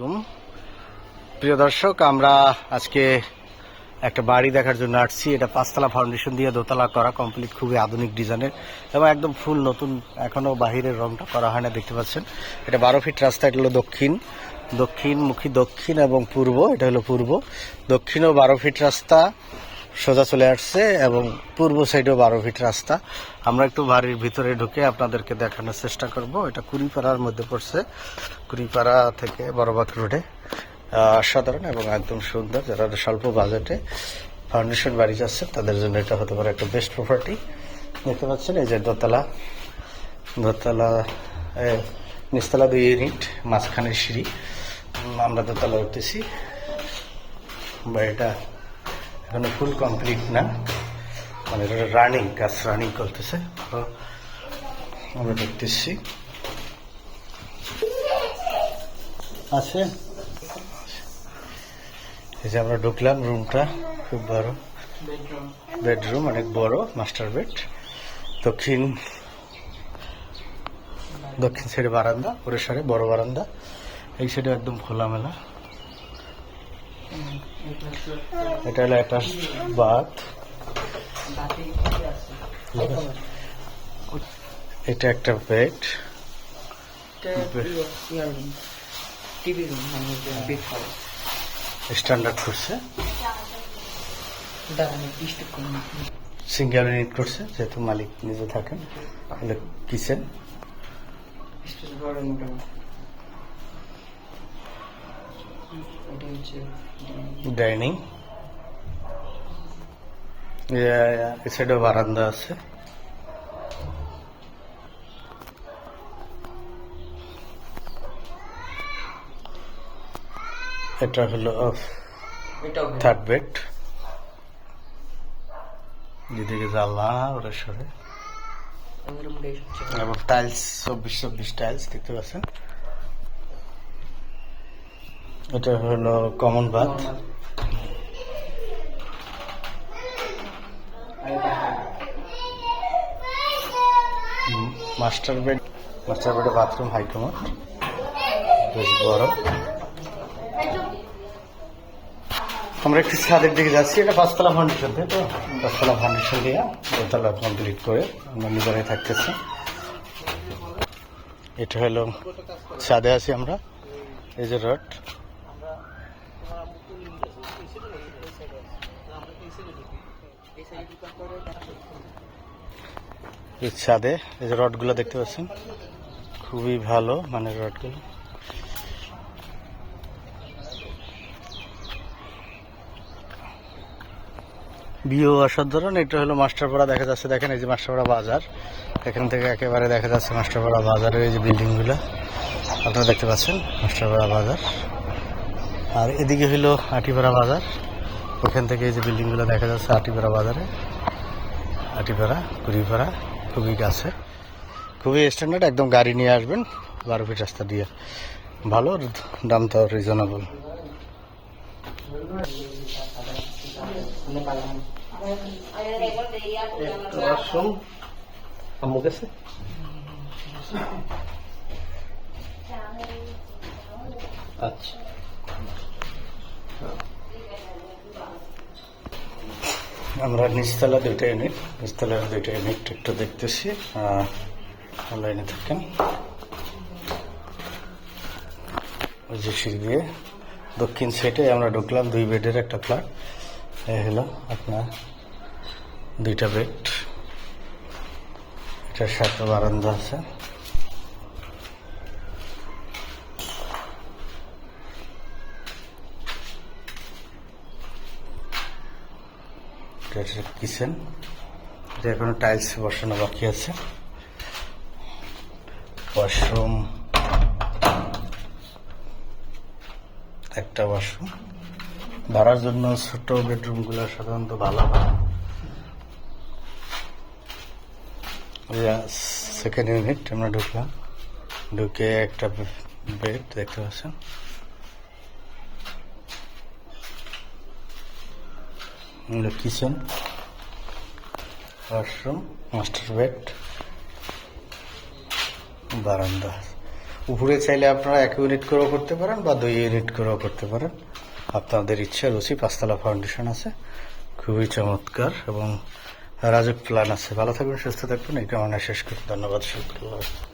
আলাইকুম। প্রিয় দর্শক, আমরা আজকে একটা বাড়ি দেখার জন্য আসছি। এটা পাঁচতলা ফাউন্ডেশন দিয়ে দোতলা করা কমপ্লিট খুবই আধুনিক ডিজাইনের এবং একদম ফুল নতুন এখনও বাহিরের রংটা করা হয় না, দেখতে পাচ্ছেন। এটা বারো ফিট রাস্তা, এটা হলো দক্ষিণ। দক্ষিণমুখী দক্ষিণ এবং পূর্ব, এটা হলো পূর্ব। দক্ষিণ ও বারো ফিট রাস্তা সোজা চলে আসছে এবং পূর্ব সাইডেও বারো ফিট রাস্তা। আমরা একটু বাড়ির ভিতরে ঢুকে আপনাদেরকে দেখানোর চেষ্টা করব। এটা কুড়িপাড়ার মধ্যে পড়ছে। কুড়িপাড়া থেকে বড়বাগ রোডে। আহ, সাধারণ এবং একদম সুন্দর। যারা স্বল্প বাজেটে ফাউন্ডেশন বাড়ি যাচ্ছে তাদের জন্য এটা হতে পারে একটা বেস্ট প্রপার্টি দেখতে পাচ্ছেন এই যে দোতলা। দোতলা নিচতলা দুই ইউনিট মাঝখানে সিঁড়ি। আমরা দোতলা উঠতেছি। বাড়িটা এখনও ফুল কমপ্লিট না। মানে রানিং কাজ রানিং করতেছে। আমরা দেখতেছি। আছে। এই যে আমরা ঢুকলাম রুমটা খুব বড়। বেডরুম অনেক বড় মাস্টার বেড দক্ষিণ দক্ষিণ সাইডে বারান্দা ওরের সাইডে বড় বারান্দা। এই সাইডে একদম খোলামেলা। এটা হলো একটা বাথ এটা একটা বেড। স্ট্যান্ডার্ড করছে। সিঙ্গেল ইউনিট করছে, যেহেতু মালিক নিজে থাকেন কিচেন। ডাইনিং সাইডে বারান্দা আছে এটা হলো থার্ড বেড যেদিকে জানলা ওরা সরে এবং টাইলস চব্বিশ চব্বিশ টাইলস দেখতে পাচ্ছেন এটা হলো common bath master bed master বেডে বাথরুম হাইকমোড বেশ বড়। আমরা একটু ছাদের দিকে যাচ্ছি। এটা পাঁচতলা ফাউন্ডেশন তাই তো? পাঁচতলা ফাউন্ডেশন দিয়ে দোতলা কমপ্লিট করে আমরা নিজেরাই থাকতেছি। এটা হলো ছাদে আছি আমরা। এই যে রড। ছাদে, এই যে রডগুলো দেখতে পাচ্ছেন, খুবই ভালো মানে রডগুলো। বিও অসাধারণ এটা হলো মাস্টারপাড়া, দেখা যাচ্ছে দেখেন, এই যে মাস্টারপাড়া বাজার। এখান থেকে একেবারে দেখা যাচ্ছে মাস্টারপাড়া বাজারের এই যে বিল্ডিংগুলো আপনারা দেখতে পাচ্ছেন মাস্টারপাড়া বাজার। আর এদিকে হলো আটিপাড়া বাজার। ওখান থেকে এই যে বিল্ডিংগুলো দেখা যাচ্ছে আটিপাড়া বাজারে। আটিপাড়া কুড়িপাড়া খুবই কাছে। খুবই স্ট্যান্ডার্ড একদম গাড়ি নিয়ে আসবেন, বারো ফিট রাস্তা দিয়ে। ভালো দামটা রিজনেবল আচ্ছা। আমরা নিচতলা দুইটা ইউনিট নিচতলার দুইটা ইউনিট একটু দেখতেছি। অনলাইনে থাকেন। ওই যে সিঁড়ি দিয়ে দক্ষিণ সাইডে আমরা ঢুকলাম, দুই বেডের একটা ফ্ল্যাট এই হলো আপনার দুইটা বেড এটার সাথে বারান্দা আছে। কিচেন এটা টাইলস বসানো বাকি আছে। ওয়াশরুম একটা ওয়াশরুম ভাড়ার জন্য ছোট বেডরুমগুলো সাধারণত ভালো সেকেন্ড ইউনিট আমরা ঢুকলাম। ঢুকে একটা বেড দেখতে পাচ্ছেন। কিচেন ওয়াশরুম মাস্টার বেড বারান্দা। উপরে চাইলে আপনারা এক ইউনিট করেও করতে পারেন বা দুই ইউনিট করেও করতে পারেন। আপনাদের ইচ্ছা রুচি পাঁচতলা ফাউন্ডেশন আছে। খুবই চমৎকার এবং রাজক প্ল্যান আছে। ভালো থাকবেন, সুস্থ থাকবেন। এই কামনা শেষ করি। ধন্যবাদ শুক্রিয়া